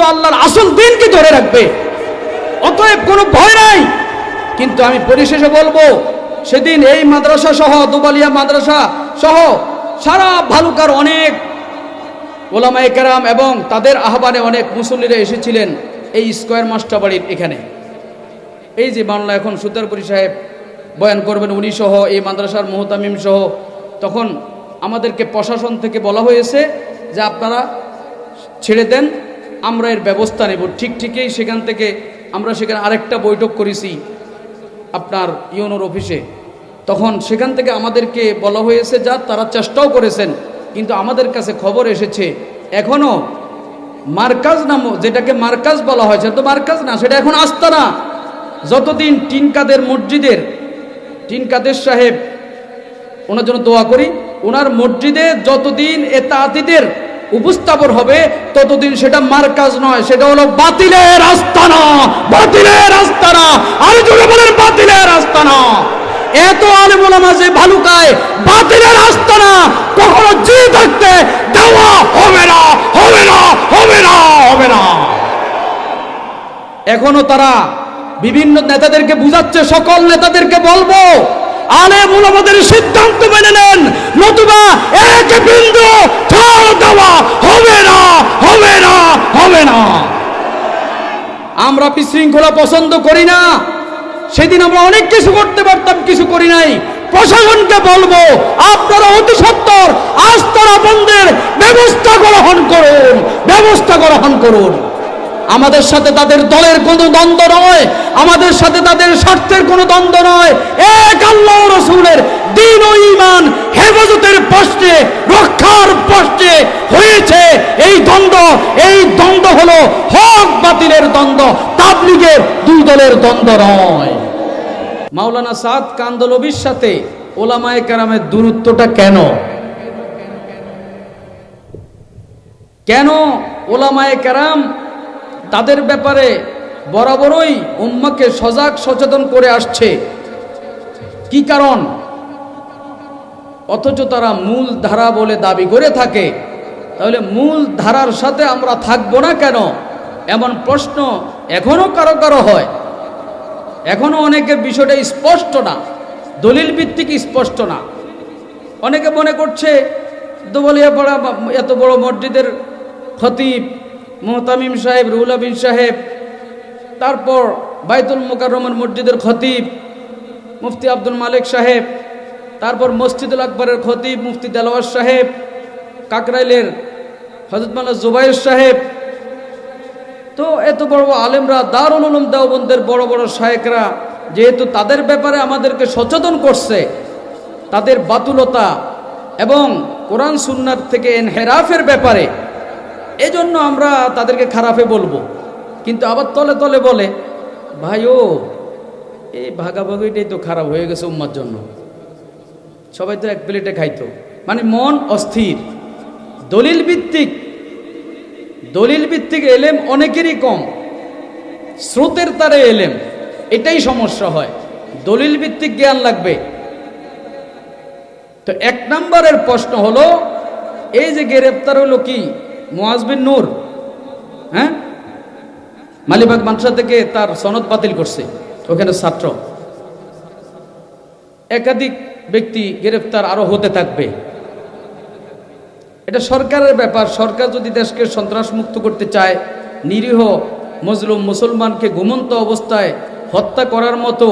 তো আল্লাহর আসল দিনকে ধরে রাখবে। অতএব কোনো ভয় নাই। কিন্তু আমি পরিশেষে বলব, সেদিন এই মাদ্রাসা সহ, দুবালিয়া মাদ্রাসা সহ সারা ভালুকার অনেক ওলামায়ে কেরাম এবং তাদের আহ্বানে অনেক মুসল্লিরা এসেছিলেন এই স্কোয়ার মাস্টার বাড়ির এখানে। এই যে বাংলা এখন সুতারপুরি সাহেব বয়ান করবেন, উনি সহ, এই মাদ্রাসার মোহতামিম সহ, তখন আমাদেরকে প্রশাসন থেকে বলা হয়েছে যে আপনারা ছেড়ে দেন। আমরা এর ব্যবস্থা নেব। ঠিক ঠিকই সেখান থেকে আমরা সেখানে আরেকটা বৈঠক করেছি আপনার ইউনোর অফিসে। তখন সেখান থেকে আমাদেরকে বলা হয়েছে যা তারা চেষ্টাও করেছেন, কিন্তু আমাদের কাছে খবর এসেছে এখনও মার্কাজ নাম যেটাকে মার্কাজ বলা হয়, সেটা তো মার্কাজ না, সেটা এখন আস্তানা। যতদিন টিনকাদের মসজিদের, টিনকাদের সাহেব, ওনার জন্য দোয়া করি, ওনার মসজিদে যতদিন এ তাঁতিদের উপস্থাপন হবে, ততদিন সেটা মার্কাজ নয়, সেটা হলো বাতিলের আস্তানা বাতিলের আস্তানা। আর জোরে বলেন, বাতিলের আস্তানা। এত আলেমুলামা যে ভালুকায়, বাতিলের আস্তানা কখনো জি থাকতে দেওয়া হবে না হবে না হবে না হবে না। এখনও তারা বিভিন্ন নেতাদেরকে বুঝাচ্ছে, সকল নেতাদেরকে বলব আলে মুলামাদের সিদ্ধান্ত মেনে নেন, নতুবা এক বিন্দু ছাড় দেওয়া হবে না হবে না হবে না আমরা বিশৃঙ্খলা পছন্দ করি না। সেদিন আমরা অনেক কিছু করতে পারতাম, কিছু করি নাই। প্রশাসনকে বলব, আপনারা অতি সত্তর আস্তারা বন্ধের ব্যবস্থা গ্রহণ করুন, ব্যবস্থা গ্রহণ করুন। আমাদের সাথে তাদের দলের কোনো দ্বন্দ্ব নয়, আমাদের সাথে তাদের স্বার্থের কোনো দ্বন্দ্ব নয়। এক আল্লাহ রসুলের দিন ও ইমান হেফাজতের প্রশ্নে রক্ষার প্রশ্নে হয়েছে। এই দ্বন্দ্ব এই দ্বন্দ্ব হলো হক বাতিলের দ্বন্দ্ব তাবলিগের দুই দলের দ্বন্দ্ব নয়। মাওলানা সাদ কান্দলবির সাথে ওলামায়ে কেরামের দূরত্বটা কেন? কেন ওলামায়ে কেরাম তাদের ব্যাপারে বরাবরই উম্মাকে সজাগ সচেতন করে আসছে? কি কারণ? অথচ তারা মূল ধারা বলে দাবি করে থাকে। তাহলে মূল ধারার সাথে আমরা থাকব না কেন? এমন প্রশ্ন এখনও কারও কারও হয়। এখনও অনেকের বিষয়টা স্পষ্ট না। দলিল ভিত্তিক স্পষ্ট না। অনেকে মনে করছে দোবলিয়া পড়া এত বড় মসজিদের খতিব মোহতামিম সাহেব, রুহুল আবিন সাহেব, তারপর বাইতুল মোকাররমের মসজিদের খতিব মুফতি আব্দুল মালিক সাহেব, তারপর মসজিদুল আকবরের খতিব মুফতি দেলোয়ার সাহেব, কাকরাইলের হজরত মাল্লা জুবাইর সাহেব তো এত বড় আলেমরা দারুল উলুম দেওবন্দের বড় বড় শায়েকরা যেহেতু তাদের ব্যাপারে আমাদেরকে সচেতন করছে, তাদের বাতুলতা এবং কোরআন সুন্নার থেকে এনহেরাফের ব্যাপারে, এজন্য আমরা তাদেরকে খারাপে বলব। কিন্তু আবার তলে তলে বলে, ভাই ও, এই ভাগাভাগিটাই তো খারাপ হয়ে গেছে উম্মার জন্য। সবাই তো এক প্লেটে খাইতো। মানে মন অস্থির। দলিল ভিত্তিক দলিল ভিত্তিক এলেম অনেকেরই কম। স্রোতের তারে এলেম, এটাই সমস্যা হয়। দলিল ভিত্তিক জ্ঞান লাগবে। তো এক নম্বরের প্রশ্ন হলো, এই যে গ্রেপ্তার হলো কি? মোয়াজবিন নূর হ্যাঁ? মালিবাগ মানসা থেকে তার সনদ বাতিল করছে, ওখানে ছাত্র। একাধিক ব্যক্তি গ্রেফতার আরও হতে থাকবে। এটা সরকারের ব্যাপার। সরকার যদি দেশকে সন্ত্রাস মুক্ত করতে চায়, নিরীহ মজলুম মুসলমানকে ঘুমন্ত অবস্থায় হত্যা করার মতো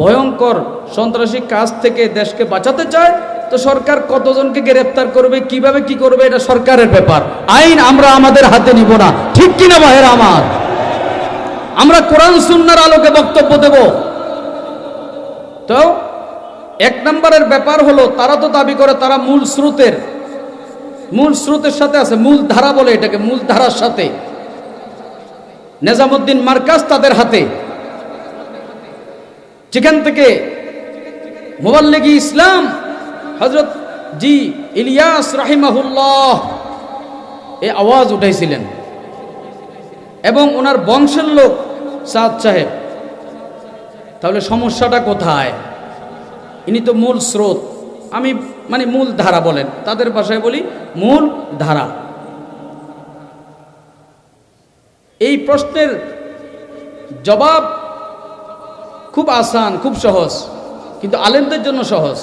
ভয়ঙ্কর সন্ত্রাসী কাজ থেকে দেশকে বাঁচাতে চায়, তো সরকার কতজনকে গ্রেফতার করবে, কীভাবে কি করবে, এটা সরকারের ব্যাপার। আইন আমরা আমাদের হাতে নিব না। ঠিক কিনা ভাইয়ের আমার? আমরা কোরআন সুন্নার আলোকে বক্তব্য দেব। তো এক নম্বরের ব্যাপার হলো, তারা তো দাবি করে তারা মূল স্রোতের। মূল স্রোতের সাথে আছে, মূল ধারা বলে এটাকে, মূল ধারার সাথে। নেজামুদ্দিন মার্কাজ তাদের হাতে। যেখান থেকে মোবাল্লিগি ইসলাম হজরত জি ইলিয়াস রাহিমাহুল্লাহ, এ আওয়াজ উঠাইছিলেন। এবং ওনার বংশের লোক সাদ সাহেব। তাহলে সমস্যাটা কোথায়? ইনি তো মূল স্রোত। আমি মানে মূল ধারা বলেন। তাদের ভাষায় বলি মূল ধারা। এই প্রশ্নের জবাব খুব আসান, খুব সহজ, কিন্তু আলেমদের জন্য সহজ।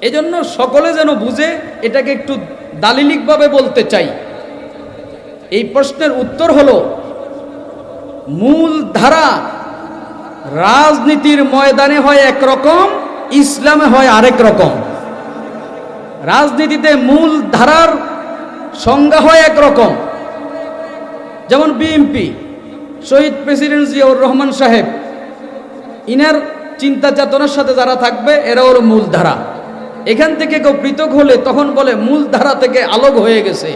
এজন্য সকলে যেন বুঝে এটাকে একটু দালিলিকভাবে বলতে চাই। এই প্রশ্নের উত্তর হল, মূল ধারা রাজনীতির ময়দানে হয় একরকম, ইসলামে হয় আরেক রকম। রাজনীতিতে মূল ধারার সংজ্ঞা হয় একরকম। যেমন বিএমপি শহীদ প্রেসিডেন্ট জিয়াউর রহমান সাহেব, ইনার চিন্তা চেতনার সাথে যারা থাকবে এরা ওর মূল ধারা। এখান থেকে কেউ পৃথক হলে তখন বলে মূল ধারা থেকে আলোক হয়ে গেছে।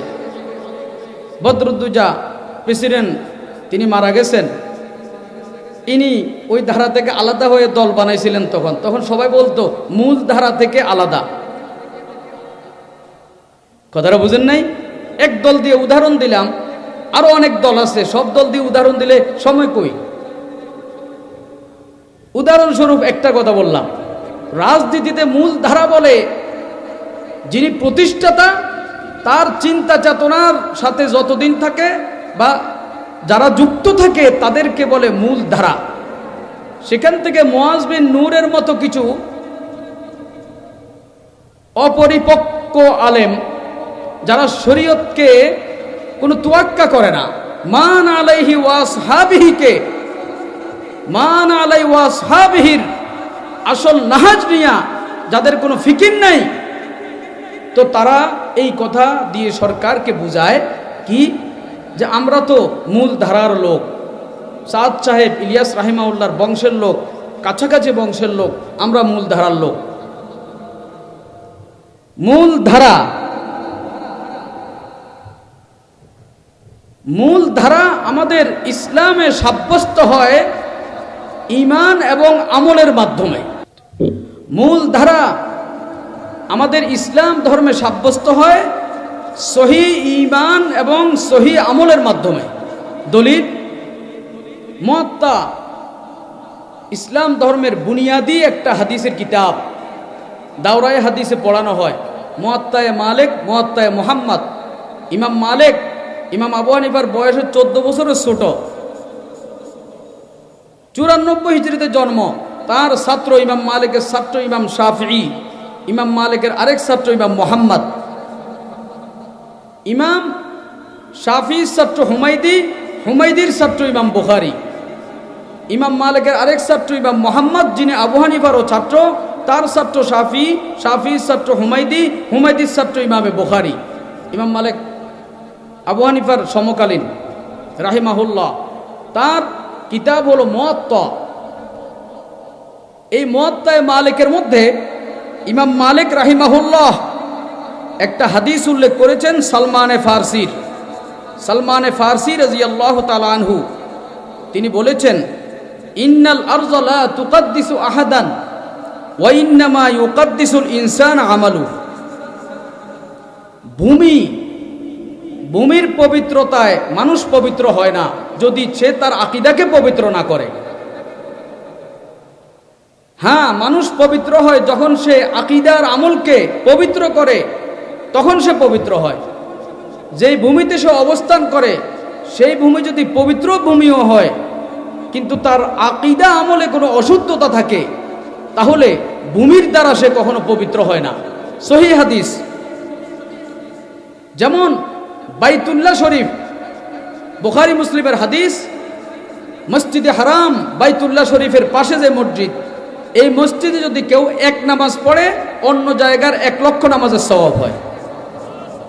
বদরুদ্দুজা প্রেসিডেন্ট, তিনি মারা গেছেন। ইনি ওই ধারা থেকে আলাদা হয়ে দল বানাইছিলেন তখন। তখন সবাই বলতো, মূল ধারা থেকে আলাদা। কথাটা বুঝেন নাই? এক দল দিয়ে উদাহরণ দিলাম, আরও অনেক দল আছে, সব দল দিয়ে উদাহরণ দিলে সময় কই? উদাহরণস্বরূপ একটা কথা বললাম, রাজনীতিতে মূল ধারা বলে যিনি প্রতিষ্ঠাতা, তার চিন্তা চেতনার সাথে যতদিন থাকে বা যারা যুক্ত থাকে, তাদেরকে বলে মূল ধারা। সেখান থেকে মোয়াজ বিন নূরের মতো কিছু অপরিপক্ক আলেম যারা শরীয়তকে কোনো তোয়াক্কা করে না। মান আলাইহি ওয়াস হাবিহিকে মান আলাই ওয়াস হাবিহির আসল নাহাজ নিয়া যাদের কোনো ফিকির নাই, তো তারা এই কথা দিয়ে সরকারকে বুঝায় কি? যে আমরা তো মূল ধারার লোক, সাদ সাহেব ইলিয়াস রাহিমাউল্লাহর বংশের লোক, কাছাকাছি বংশের লোক, আমরা মূল ধারার লোক। মূল ধারা মূল ধারা আমাদের ইসলামে সাব্যস্ত হয় ইমান এবং আমলের মাধ্যমে। মূল ধারা আমাদের ইসলাম ধর্মে সাব্যস্ত হয় সহি ইমান এবং সহি আমলের মাধ্যমে। দলিল মত্তা ইসলাম ধর্মের বুনিয়াদি একটা হাদিসের কিতাব। দাওরায় হাদিসে পড়ানো হয় মহাত্তায় মালিক মহাত্তায় মোহাম্মদ, ইমাম মালিক ইমাম আবু হানিফার বয়স চোদ্দ বছরের ছোট। চুরানব্বই হিজড়িতে জন্ম। তার ছাত্র ইমাম মালিকের ছাত্র ইমাম শাফি ইমাম মালিকের আরেক ছাত্র ইমাম মোহাম্মদ। ইমাম শাফি ছাত্র হুমাইদি হুমাইদির ছাত্র ইমাম বুখারি। ইমাম মালিকের আরেক ছাত্র ইমাম মোহাম্মদ, যিনি আবু হানিফারও ছাত্র, তার ছাত্র শাফি শাফির ছাত্র হুমাইদি হুমাইদির ছাত্র ইমামে বুখারি। ইমাম মালিক আবু হানিফার সমকালীন, রাহিমাহুল্লাহ। তার কিতাব হলো মত্ত এই মত্তায় মালিকের মধ্যে ইমাম মালিক রাহিমাহুল্লাহ একটা হাদিস উল্লেখ করেছেন সালমানে ফার্সির সালমানে ফার্সি রাজি আল্লাহ তালানহু তিনি বলেছেন, ইন্নাল আরজলা তুকাদ্দিসু আহাদান ওয়াইন্নামা ইউকাদ্দিসুল ইনসান আমালু ভূমি ভূমির পবিত্রতায় মানুষ পবিত্র হয় না, যদি সে তার আকিদাকে পবিত্র না করে। হ্যাঁ মানুষ পবিত্র হয় যখন সে আকিদার আমলকে পবিত্র করে, তখন সে পবিত্র হয়। যেই ভূমিতে সে অবস্থান করে, সেই ভূমি যদি পবিত্র ভূমিও হয়, কিন্তু তার আকিদা আমলে কোনো অশুদ্ধতা থাকে, তাহলে ভূমির দ্বারা সে কখনো পবিত্র হয় না। সহি হাদিস। যেমন বাইতুল্লাহ শরীফ। বুখারি মুসলিমের হাদিস, মসজিদে হারাম বাইতুল্লাহ শরীফের পাশে যে মসজিদ, এই মসজিদে যদি কেউ এক নামাজ পড়ে, অন্য জায়গার এক লক্ষ নামাজের স্বভাব হয়।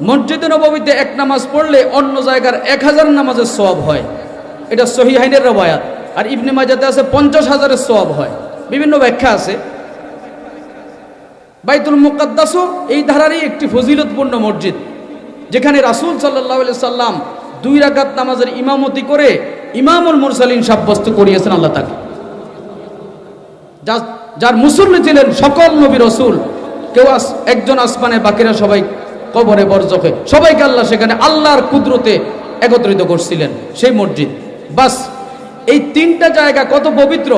মসজিদে নবমীতে এক নামাজ পড়লে অন্য জায়গার এক হাজার নামাজের স্বভাব হয়। এটা সহি হাইনের রবায়াত আর ইবনে মাজাতে আছে পঞ্চাশ হাজারের স্বভাব হয়। বিভিন্ন ব্যাখ্যা আছে। বাইতুল মুকাদ্দাসও এই ধারারই একটি ফজিলতপূর্ণ মসজিদ। যেখানে রাসুল সাল্লাহ সাল্লাম দুই রাকাত নামাজের ইমামতি করে ইমামুল মুরসালিন সাব্যস্ত করিয়েছেন আল্লাহ তাকে। যার মুসল্লি ছিলেন সকল নবী রসুল, কেউ একজন আসমানে, বাকিরা সবাই কবরে বরজখে। সবাইকে আল্লাহ সেখানে আল্লাহর কুদরতে একত্রিত করছিলেন সেই মসজিদ। বাস, এই তিনটা জায়গা কত পবিত্র?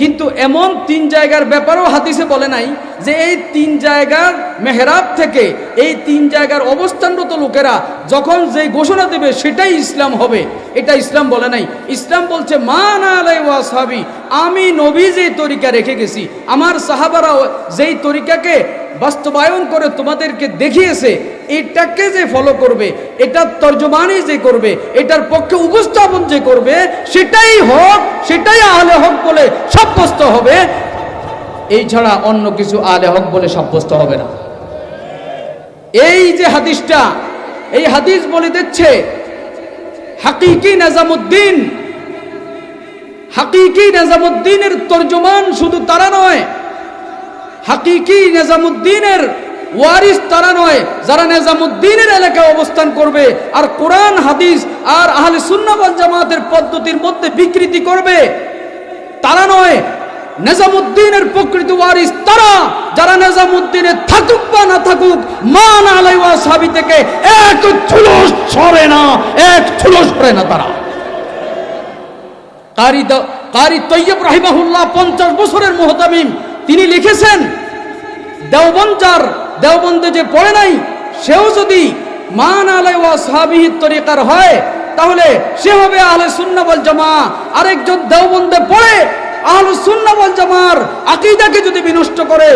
কিন্তু এমন তিন জায়গার ব্যাপারেও হাদিসে বলে নাই যে এই তিন জায়গার মেহরাব থেকে এই তিন জায়গার অবস্থানরত লোকেরা যখন যে ঘোষণা দেবে সেটাই ইসলাম হবে। এটা ইসলাম বলে নাই। ইসলাম বলছে, মা না আলাই ওয়া সাহাবি আমি নবী যে তরিকা রেখে গেছি, আমার সাহাবারা যেই তরিকাকে বাস্তবায়ন করে তোমাদেরকে দেখিয়েছে এটাকে যে ফলো করবে, এটার তর্জমানি যে করবে, এটার পক্ষে উপস্থাপন যে করবে, সেটাই হক, সেটাই আলে হক বলে সাব্যস্ত হবে। এই ছাড়া অন্য কিছু আলে হক বলে সাব্যস্ত হবে না। এই যে হাদিসটা, এই হাদিস বলে দিচ্ছে, হাকিকি নাজামুদ্দিন, হাকিকি নাজামুদ্দিনের তর্জমান শুধু তারা নয়, হাকিকি নিজামুদ্দিনের ওয়ারিস তারা নয়, যারা নিজামুদ্দিনের এলাকায় অবস্থান করবে আর কোরআন, হাদিস আর আহলে সুন্নাবাল জামাতের পদ্ধতির মধ্যে বিকৃতি করবে। তারা নয়, নিজামুদ্দিনের প্রকৃত ওয়ারিস তারা, যারা নিজামুদ্দিনের থাকুক বা না থাকুক, মান আলাই ওয়া সাবি থেকে এক চুলো সরে না, এক চুলো সরে না তারা। কারি কারি তৈয়ব রাহিমাহুল্লাহ পঞ্চাশ বছরের মোহতামিম, তিনি লিখেছেন, দেওবন্দার দেওবন্দে যে পড়ে নাই, সেও যদি মান আলাই ওয়া সাহাবিহির তরিকার হয়, তাহলে সে হবে আহলে সুন্নাবল জামা আরেকজন দেওবন্দে পড়ে, আহলে সুন্নাবল জামার আকিদাকে যদি বিনষ্ট করে